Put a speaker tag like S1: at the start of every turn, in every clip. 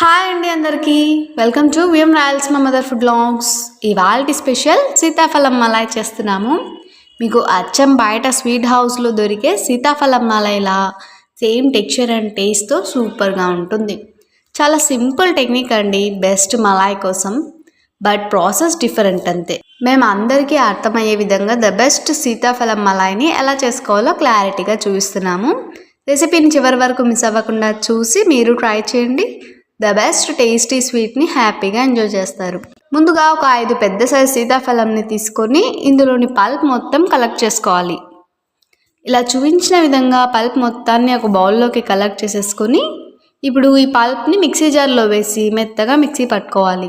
S1: Hi అండి అందరికీ. Welcome to V M Rayalaseema mother food longs. ఇవాళ స్పెషల్ సీతాఫలం మలాయ్ చేస్తున్నాము. మీకు అచ్చం బయట స్వీట్ హౌస్లో దొరికే సీతాఫలం మలాయ్లా సేమ్ టెక్స్చర్ అండ్ టేస్ట్తో సూపర్గా ఉంటుంది. చాలా సింపుల్ టెక్నిక్ అండి బెస్ట్ మలాయ్ కోసం. బట్ ప్రాసెస్ డిఫరెంట్ అంతే. మేము అందరికీ అర్థమయ్యే విధంగా ద బెస్ట్ సీతాఫలం మలాయ్ని ఎలా చేసుకోవాలో క్లారిటీగా చూపిస్తున్నాము. రెసిపీని చివరి వరకు మిస్ అవ్వకుండా చూసి మీరు ట్రై చేయండి. ద బెస్ట్ టేస్టీ స్వీట్ని హ్యాపీగా ఎంజాయ్ చేస్తారు. ముందుగా ఒక ఐదు పెద్ద సైజు సీతాఫలంని తీసుకొని ఇందులోని పల్ప్ మొత్తం కలెక్ట్ చేసుకోవాలి. ఇలా చూపించిన విధంగా పల్ప్ మొత్తాన్ని ఒక బౌల్లోకి కలెక్ట్ చేసేసుకొని ఇప్పుడు ఈ పల్ప్ని మిక్సీ జార్లో వేసి మెత్తగా మిక్సీ పట్టుకోవాలి.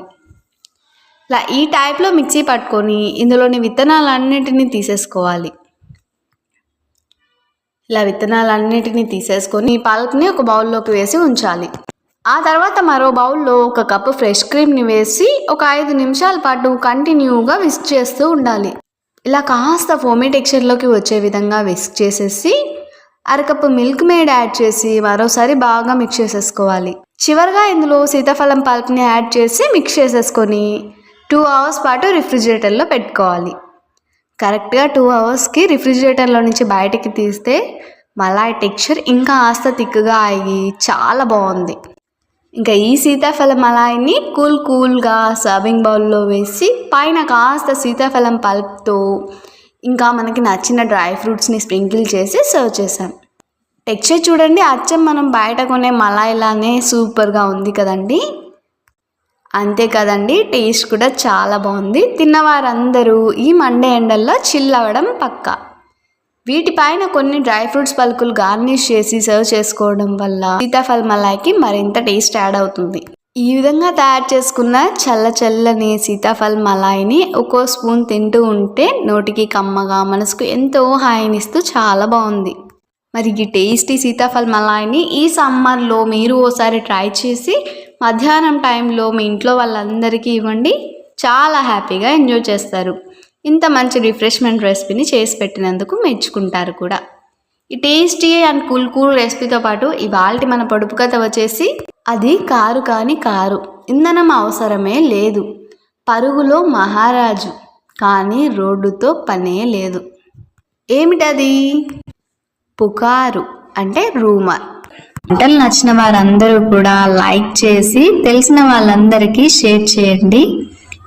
S1: ఇలా ఈ టైప్లో మిక్సీ పట్టుకొని ఇందులోని విత్తనాలన్నిటినీ తీసేసుకోవాలి. ఇలా విత్తనాలన్నిటినీ తీసేసుకొని ఈ పల్ప్ని ఒక బౌల్లోకి వేసి ఉంచాలి. ఆ తర్వాత మరో బౌల్లో ఒక కప్పు ఫ్రెష్ క్రీమ్ని వేసి ఒక ఐదు నిమిషాల పాటు కంటిన్యూగా విస్క్ చేస్తూ ఉండాలి. ఇలా కాస్త ఫోమీ టెక్స్చర్లోకి వచ్చే విధంగా విస్క్ చేసేసి అరకప్పు మిల్క్ మేడ్ యాడ్ చేసి మరోసారి బాగా మిక్స్ చేసేసుకోవాలి. చివరిగా ఇందులో సీతాఫలం పల్ప్ని యాడ్ చేసి మిక్స్ చేసేసుకొని టూ అవర్స్ పాటు రిఫ్రిజిరేటర్లో పెట్టుకోవాలి. కరెక్ట్గా టూ అవర్స్కి రిఫ్రిజిరేటర్లో నుంచి బయటికి తీస్తే మలాయ్ టెక్స్చర్ ఇంకా ఆస్త తిక్కుగా అయ్యి చాలా బాగుంది. ఇంకా ఈ సీతాఫలం మలాయిని కూల్ కూల్గా సర్వింగ్ బౌల్లో వేసి పైన కాస్త సీతాఫలం పల్ప్తో ఇంకా మనకి నచ్చిన డ్రై ఫ్రూట్స్ని స్ప్రింకిల్ చేసి సర్వ్ చేసాం టెక్స్చర్ చూడండి అచ్చం మనం బయట కొనే మలాయిలానే సూపర్గా ఉంది కదండి. అంతే కదండి టేస్ట్ కూడా చాలా బాగుంది. తిన్నవారందరూ ఈ మండే ఎండల్లో చిల్ అవ్వడం పక్కా. వీటిపైన కొన్ని డ్రై ఫ్రూట్స్ పలుకులు గార్నిష్ చేసి సర్వ్ చేసుకోవడం వల్ల సీతాఫల్ మలాయికి మరింత టేస్ట్ యాడ్ అవుతుంది. ఈ విధంగా తయారు చేసుకున్న చల్ల చల్లని సీతాఫల్ మలాయిని ఒక్కో స్పూన్ తింటూ ఉంటే నోటికి కమ్మగా మనసుకు ఎంతో హాయినిస్తూ చాలా బాగుంది. మరి ఈ టేస్టీ సీతాఫల్ మలాయిని ఈ సమ్మర్లో మీరు ఓసారి ట్రై చేసి మధ్యాహ్నం టైంలో మీ ఇంట్లో వాళ్ళందరికీ ఇవ్వండి. చాలా హ్యాపీగా ఎంజాయ్ చేస్తారు. ఇంత మంచి రిఫ్రెష్మెంట్ రెసిపీని చేసి పెట్టినందుకు మెచ్చుకుంటారు కూడా. ఈ టేస్టీ అండ్ కూల్ కూల్ రెసిపీతో పాటు ఇవాళ మన పొడుపు కథ వచ్చేసి అది కారు కాని కారు ఇంధనం అవసరమే లేదు. పరుగులో మహారాజు కానీ రోడ్డుతో పనే లేదు. ఏమిటది? పుకారు అంటే రూమర్. వంటలు నచ్చిన వారందరూ కూడా లైక్ చేసి తెలిసిన వాళ్ళందరికీ షేర్ చేయండి.